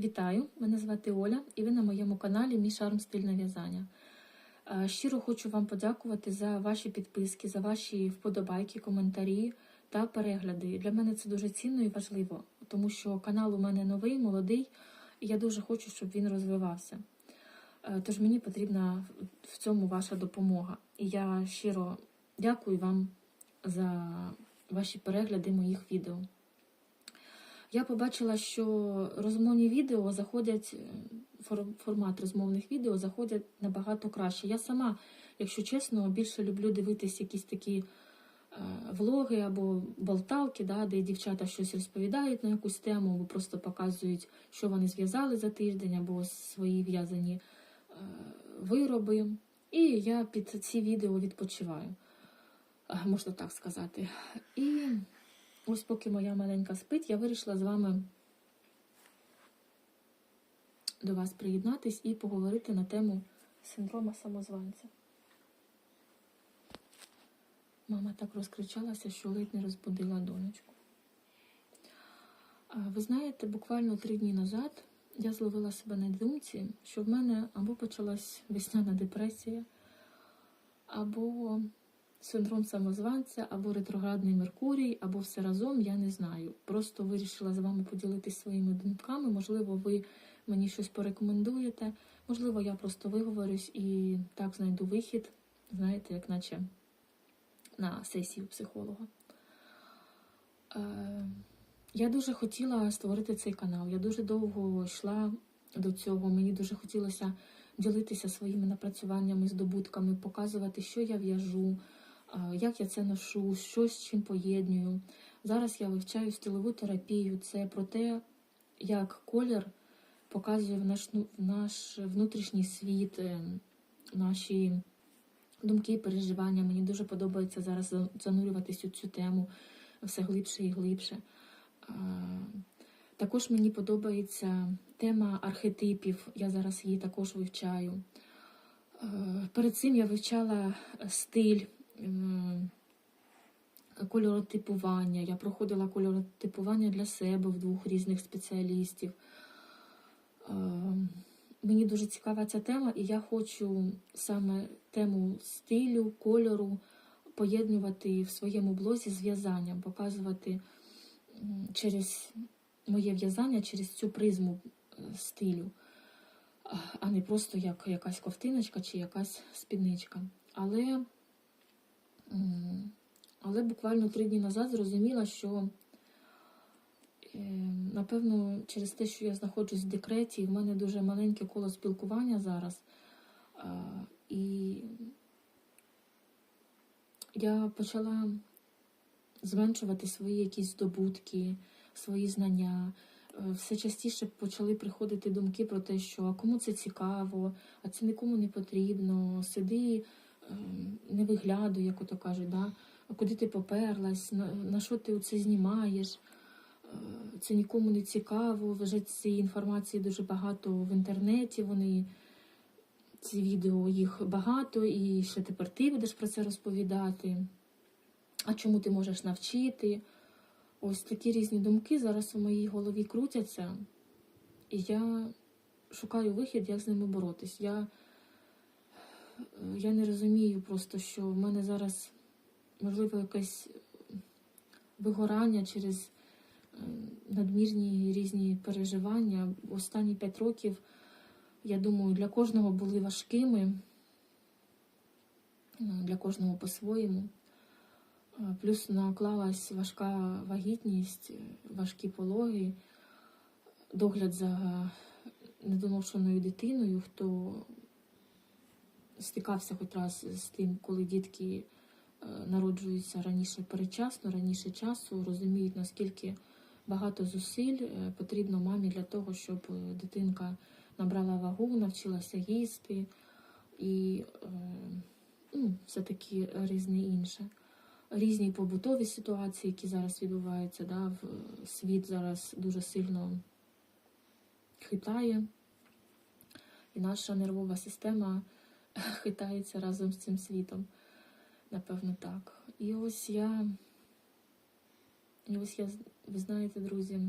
Вітаю! Мене звати Оля, і ви на моєму каналі Мій шарм стильне в'язання. Е, Щиро хочу вам подякувати за ваші підписки, за ваші вподобайки, коментарі та перегляди. Для мене це дуже цінно і важливо, тому що канал у мене новий, молодий, і я дуже хочу, щоб він розвивався. Е, Тож мені потрібна в цьому ваша допомога. І я щиро дякую вам за ваші перегляди моїх відео. Я побачила, що розмовні відео заходять, е, формат розмовних відео заходять набагато краще. Я сама, якщо чесно, більше люблю дивитись якісь такі е, влоги або болталки, да, де дівчата щось розповідають на якусь тему, або просто показують, що вони зв'язали за тиждень, або свої в'язані е, вироби. І я під ці відео відпочиваю, можна так сказати. І Ось поки моя маленька спить, я вирішила з вами до вас приєднатись і поговорити на тему синдрома самозванця. Мама так розкричалася, що ледь не розбудила донечку. Ви знаєте, буквально три дні назад я зловила себе на думці, що в мене або почалась весняна депресія, або синдром самозванця, або ретроградний Меркурій, або все разом, я не знаю. Просто вирішила з вами поділитися своїми думками. Можливо, ви мені щось порекомендуєте. Можливо, я просто виговорюсь і так знайду вихід, знаєте, як наче на сесію психолога. Е, я дуже хотіла створити цей канал. Я дуже довго йшла до цього. Мені дуже хотілося ділитися своїми напрацюваннями, здобутками, показувати, що я в'яжу, як я це ношу, що з чим поєднюю. Зараз я вивчаю стилову терапію. Це про те, як колір показує в наш, ну, в наш внутрішній світ, е, наші думки, переживання. Мені дуже подобається зараз за- занурюватись у цю тему все глибше і глибше. Також мені подобається тема архетипів. Я зараз її також вивчаю. Е, Перед цим я вивчала стиль, кольоротипування. Я проходила кольоротипування для себе в двох різних спеціалістів. Е, Мені дуже цікава ця тема, і я хочу саме тему стилю, кольору поєднувати в своєму блозі з в'язанням, показувати через моє в'язання, через цю призму е, стилю, а- не просто як якась ковтиночка чи якась спідничка. Але, але буквально три дні назад зрозуміла, що е, напевно через те, що я знаходжусь в декреті, в мене дуже маленьке коло спілкування зараз. І я почала зменшувати свої якісь здобутки, свої знання. Е, Все частіше почали приходити думки про те, що а кому це цікаво, а це нікому не потрібно. Сиди, не виглядуй, як ото кажуть, да? куди ти поперлась, на, на що ти це знімаєш. Е, Це нікому не цікаво. Вже цієї інформації дуже багато в інтернеті. Вони ці відео їх багато, і ще тепер ти будеш про це розповідати. А чому ти можеш навчити? Ось такі різні думки зараз у моїй голові крутяться, і я шукаю вихід, як з ними боротись. Я, я не розумію просто, що в мене зараз, можливо, якесь вигорання через е, надмірні різні переживання. Останні п'ять років, я думаю, для кожного були важкими, е, для кожного по-своєму. Е, Плюс наклалась важка вагітність, важкі пологи, догляд за недоношеною дитиною, хто стикався хоч раз з тим, коли дітки е, народжуються раніше передчасно, раніше часу, розуміють, наскільки багато зусиль е, потрібно мамі для того, щоб е, дитинка набрала вагу, навчилася їсти і ну, все-таки різне інше різні побутові ситуації, які зараз відбуваються. Да, в світ зараз дуже сильно хитає, і наша нервова система хитається разом з цим світом. Напевно, так. І ось я, і ось я, ви знаєте, друзі,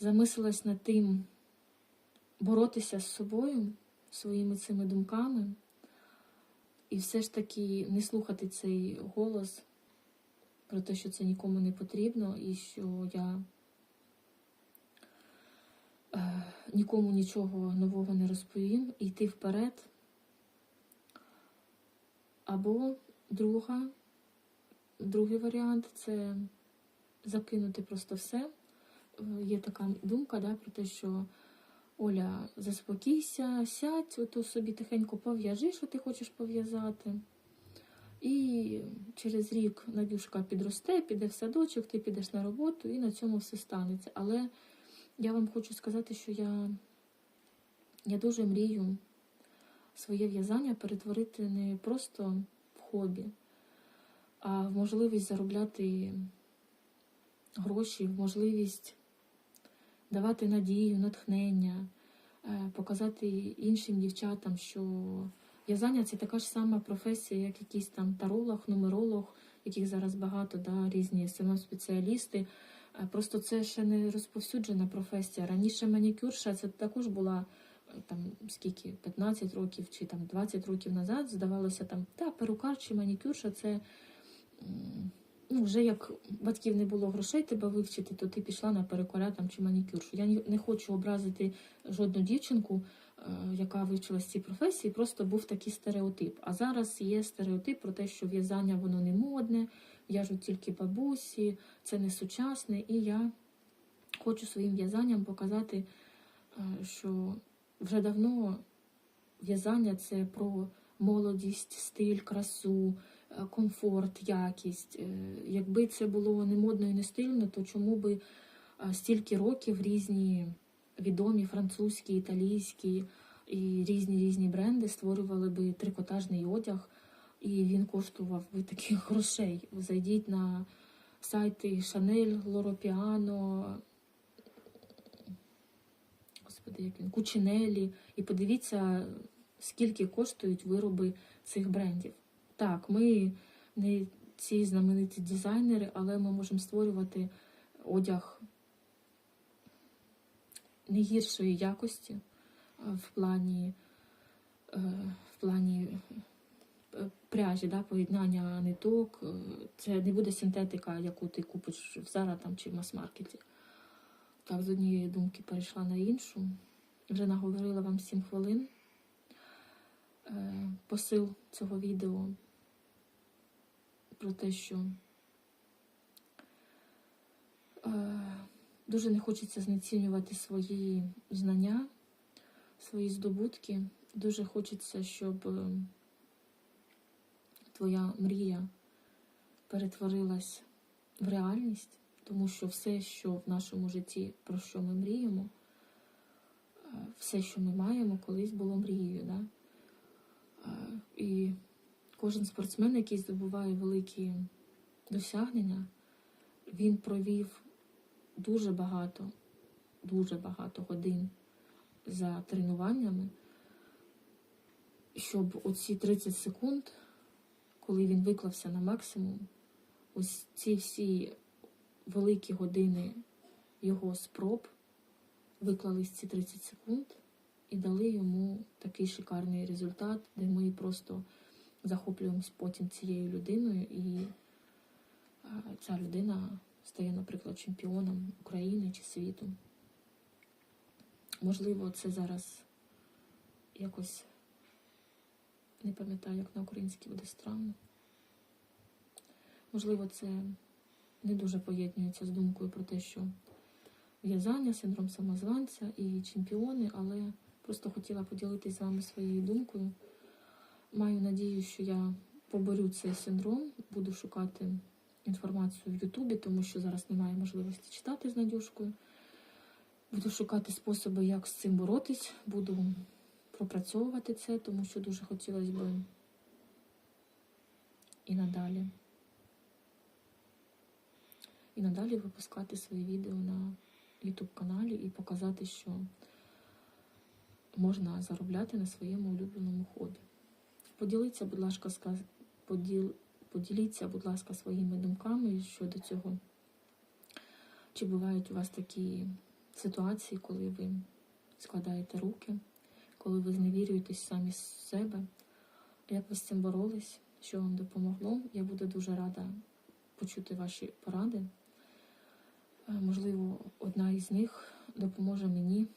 замислилась над тим, боротися з собою, своїми цими думками, і все ж таки не слухати цей голос про те, що це нікому не потрібно, і що я е, нікому нічого нового не розповім, і йти вперед. Або друга, другий варіант це закинути просто все. Е, Є така думка да, про те, що Оля, заспокійся, сядь, ото собі тихенько пов'яжи, що ти хочеш пов'язати. І через рік Надюшка підросте, піде в садочок, ти підеш на роботу, і на цьому все станеться. Але я вам хочу сказати, що я, я дуже мрію своє в'язання перетворити не просто в хобі, а в можливість заробляти гроші, в можливість давати надію, натхнення, е, показати іншим дівчатам, що в'язання це така ж сама професія, як якийсь там таролог, нумеролог, яких зараз багато, да, різні СММ-спеціалісти. Е, Просто це ще не розповсюджена професія. Раніше манікюрша це також була там скільки 15 років чи там 20 років назад. Здавалося, там та перукар чи манікюрша це ну, вже як батьків не було грошей тебе вивчити, то ти пішла на перукаря там чи манікюршу. Я не хочу образити жодну дівчинку, е, яка вивчилась цій професії, просто був такий стереотип. А зараз є стереотип про те, що в'язання воно не модне, в'яжуть тільки бабусі, це не сучасне. І я хочу своїм в'язанням показати, е, що вже давно в'язання це про молодість, стиль, красу, е, комфорт, якість. Е, Якби це було не модно і не стильно, то чому би е, стільки років різні відомі французькі, італійські і різні різні бренди створювали би трикотажний одяг, і він коштував би таких грошей. Зайдіть на сайти Loro Piano, господи, як він, Кучинелі, і подивіться, скільки коштують вироби цих брендів. Так, ми не ці знамениті дизайнери, але ми можемо створювати одяг не гіршої якості в плані, е, в плані е, пряжі, да, поєднання ниток. Е, Це не буде синтетика, яку ти купиш в Zara там, чи в мас-маркеті. Так, з однієї думки перейшла на іншу. Вже наговорила вам 7 хвилин. Е, Посил цього відео про те, що е, дуже не хочеться знецінювати свої знання, свої здобутки. Дуже хочеться, щоб е, твоя мрія перетворилась в реальність, тому що все, що в нашому житті, про що ми мріємо, е, все, що ми маємо, колись було мрією. Да? Е, І кожен спортсмен, який здобуває великі досягнення, він провів дуже багато, дуже багато годин за тренуваннями, щоб оці 30 секунд, коли він виклався на максимум, ось ці всі великі години його спроб виклались ці 30 секунд і дали йому такий шикарний результат, де ми просто захоплюємось потім цією людиною, і е, ця людина стає, наприклад, чемпіоном України чи світу. Можливо, це зараз якось не пам'ятаю, як на українській буде странно. Можливо, це не дуже поєднується з думкою про те, що в'язання, синдром самозванця і чемпіони, але просто хотіла поділитися з вами своєю думкою. Маю надію, що я поборю цей синдром, буду шукати інформацію в Ютубі, тому що зараз немає можливості читати з Надюшкою. Буду шукати способи, як з цим боротись, буду пропрацьовувати це, тому що дуже хотілося б і надалі. І надалі випускати свої відео на YouTube каналі і показати, що можна заробляти на своєму улюбленому хобі. Поділіться, будь ласка, ска- поділ, поділіться, будь ласка, своїми думками щодо цього. Чи бувають у вас такі ситуації, коли ви складаєте руки, коли ви зневірюєтесь самі з себе. Як ви з цим боролись, що вам допомогло? Я буду дуже рада почути ваші поради. Е, Можливо, одна із них допоможе мені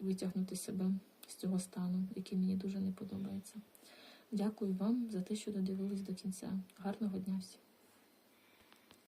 витягнути себе з цього стану, який мені дуже не подобається. Дякую вам за те, що додивились до кінця. Гарного дня всім!